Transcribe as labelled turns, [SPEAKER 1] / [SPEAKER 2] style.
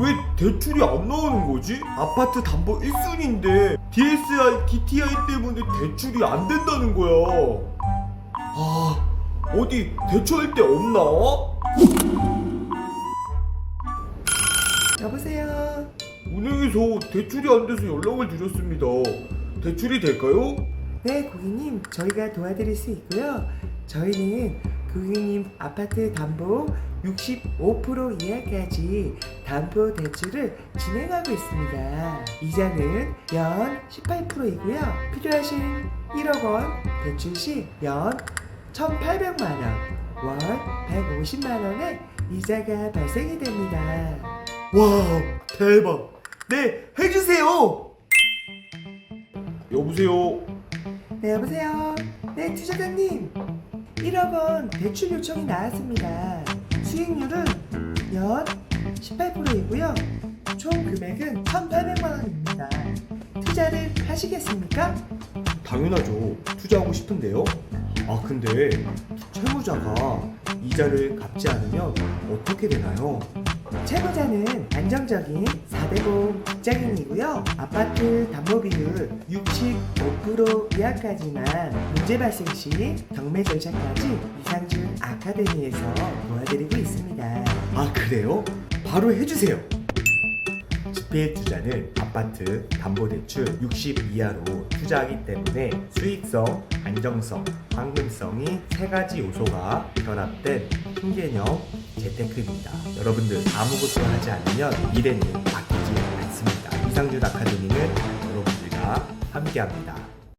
[SPEAKER 1] 왜 대출이 안 나오는 거지? 아파트 담보 1순위인데 DSI, DTI 때문에 대출이 안 된다는 거야. 아, 어디 대출할 데 없나?
[SPEAKER 2] 여보세요.
[SPEAKER 1] 은행에서 대출이 안 돼서 연락을 드렸습니다. 대출이 될까요?
[SPEAKER 2] 네, 고객님. 저희가 도와드릴 수 있고요. 저희는 고객님 아파트 담보 65% 이하까지 담보 대출을 진행하고 있습니다. 이자는 연 18%이고요. 필요하신 1억 원 대출 시 연 1,800만 원, 월 150만 원의 이자가 발생이 됩니다.
[SPEAKER 1] 와, 대박. 네, 해주세요. 여보세요.
[SPEAKER 2] 네, 여보세요. 네, 투자자님. 1억 원 대출 요청이 나왔습니다. 수익률은 연 18%이고요. 총 금액은 1,800만 원입니다. 투자를 하시겠습니까?
[SPEAKER 1] 당연하죠. 투자하고 싶은데요. 아, 근데 채무자가 이자를 갚지 않으면 어떻게 되나요?
[SPEAKER 2] 채무자는 안정적인 4대공 직장인이고요. 아파트 담보 비율 65% 이하까지만 문제 발생 시 경매 절차까지 이상준 아카데미에서 도와드리고 있습니다.
[SPEAKER 1] 아, 그래요? 바로 해주세요. 지폐 투자는 아파트 담보대출 60 이하로 투자하기 때문에 수익성, 안정성, 황금성이 세 가지 요소가 결합된 신개념 재테크입니다. 여러분들 아무것도 하지 않으면 미래는 바뀌지 않습니다. 이상준 아카데미는 여러분들과 함께합니다.